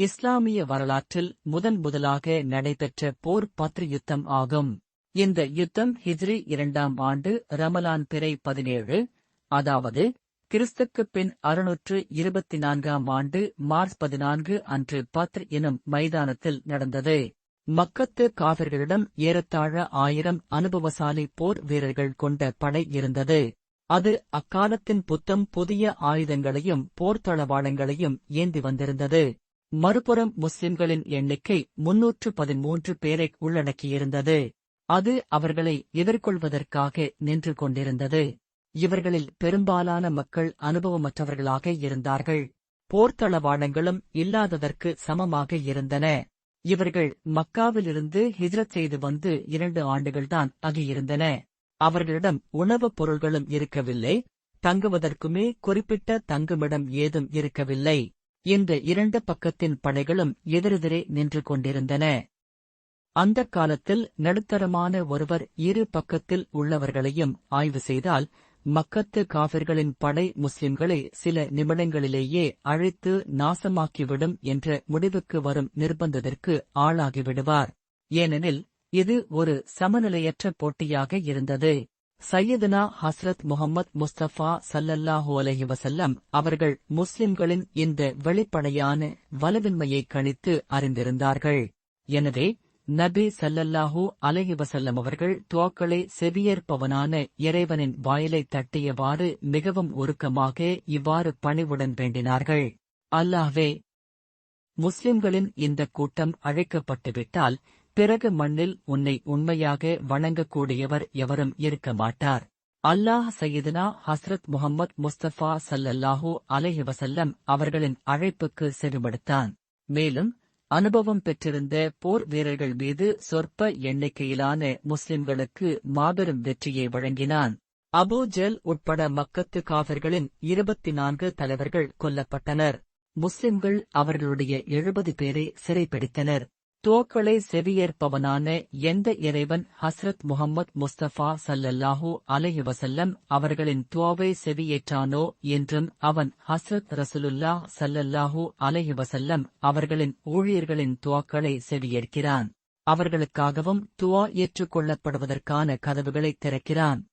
இஸ்லாமிய வரலாற்றில் முதன் முதலாக நடைபெற்ற போர் பத்ரி யுத்தம் ஆகும். இந்த யுத்தம் ஹிஜ்ரி இரண்டாம் ஆண்டு ரமலான் பிறை பதினேழு அதாவது கிறிஸ்துக்குப் பின் அறுநூற்று இருபத்தி நான்காம் ஆண்டு மார்ச் பதினான்கு அன்று பத்ர் எனும் மைதானத்தில் நடந்தது. மக்கத்து காவிர்களிடம் ஏறத்தாழ ஆயிரம் அனுபவசாலி போர் வீரர்கள் கொண்ட படை இருந்தது. அது அக்காலத்தின் புத்தம் புதிய ஆயுதங்களையும் போர்த்தளவாளங்களையும் ஏந்தி வந்திருந்தது. மறுபுறம் முஸ்லிம்களின் எண்ணிக்கை முன்னூற்று பதிமூன்று பேரை உள்ளடக்கியிருந்தது. அது அவர்களை எதிர்கொள்வதற்காக நின்று கொண்டிருந்தது. இவர்களில் பெரும்பாலான மக்கள் அனுபவமற்றவர்களாக இருந்தார்கள். போர்த்தளவாளங்களும் இல்லாததற்கு சமமாக இருந்தன. இவர்கள் மக்காவிலிருந்து ஹிஜ்ரத் செய்து வந்து இரண்டு ஆண்டுகள்தான் ஆகியிருந்தன அவர்களிடம் உணவுப் பொருள்களும் இருக்கவில்லை. தங்குவதற்குமே குறிப்பிட்ட தங்குமிடம் ஏதும் இருக்கவில்லை. இந்த இரண்டு பக்கத்தின் படைகளும் எதிரெதிரே நின்று கொண்டிருந்தன. அந்தக் காலத்தில் நடுத்தரமான ஒருவர் இரு பக்கத்தில் உள்ளவர்களையும் ஆய்வு செய்தால் மக்கத்து காவிர்களின் படை முஸ்லிம்களை சில நிமிடங்களிலேயே அழைத்து நாசமாக்கிவிடும் என்ற முடிவுக்கு வரும் நிர்பந்தத்திற்கு ஆளாகிவிடுவார். ஏனெனில் இது ஒரு சமநிலையற்ற போட்டியாக இருந்தது. சையதுனா ஹஸ்ரத் முகமது முஸ்தபா சல்லல்லாஹு அலஹி வசல்லம் அவர்கள் முஸ்லிம்களின் இந்த வெளிப்படையான வலுவின்மையை கணித்து அறிந்திருந்தார்கள். எனவே நபி சல்லல்லாஹூ அலஹி வசல்லம் அவர்கள் துவாக்களை செவியேற்பவனான இறைவனின் வாயிலை தட்டியவாறு மிகவும் உருக்கமாக இவ்வாறு பணிவுடன் வேண்டினார்கள். அல்லாஹ்வே முஸ்லிம்களின் இந்த கூட்டம் அழைக்கப்பட்டுவிட்டால் பிறகு மண்ணில் உன்னை உண்மையாக வணங்கக்கூடியவர் எவரும் இருக்க மாட்டார். அல்லாஹ் சையதுனா ஹஸ்ரத் முகமது முஸ்தபா சல்லல்லாஹூ அலஹி வசல்லம் அவர்களின் அழைப்புக்கு செவிமடுத்தான். மேலும் அனுபவம் பெற்றிருந்த போர் வீரர்கள் மீது சொற்ப எண்ணிக்கையிலான முஸ்லிம்களுக்கு மாபெரும் வெற்றியை வழங்கினான். அபு ஜெல் உட்பட மக்கத்து காவர்களின் இருபத்தி நான்கு தலைவர்கள் கொல்லப்பட்டனர். முஸ்லிம்கள் அவர்களுடைய எழுபது பேரை சிறைப்பிடித்தனர் தோக்களை செவியேற்பவனான எந்த இறைவன் ஹஸ்ரத் முகமது முஸ்தபா சல்லல்லாஹூ அலையுவசல்லம் அவர்களின் துவாவை செவியேற்றானோ என்றும் அவன் ஹஸ்ரத் ரசலுல்லா சல்லல்லாஹூ அலையுவசல்லம் அவர்களின் ஊழியர்களின் துவாக்களை செவியேற்கிறான். அவர்களுக்காகவும் துவா ஏற்றுக்கொள்ளப்படுவதற்கான கதவுகளை திறக்கிறான்.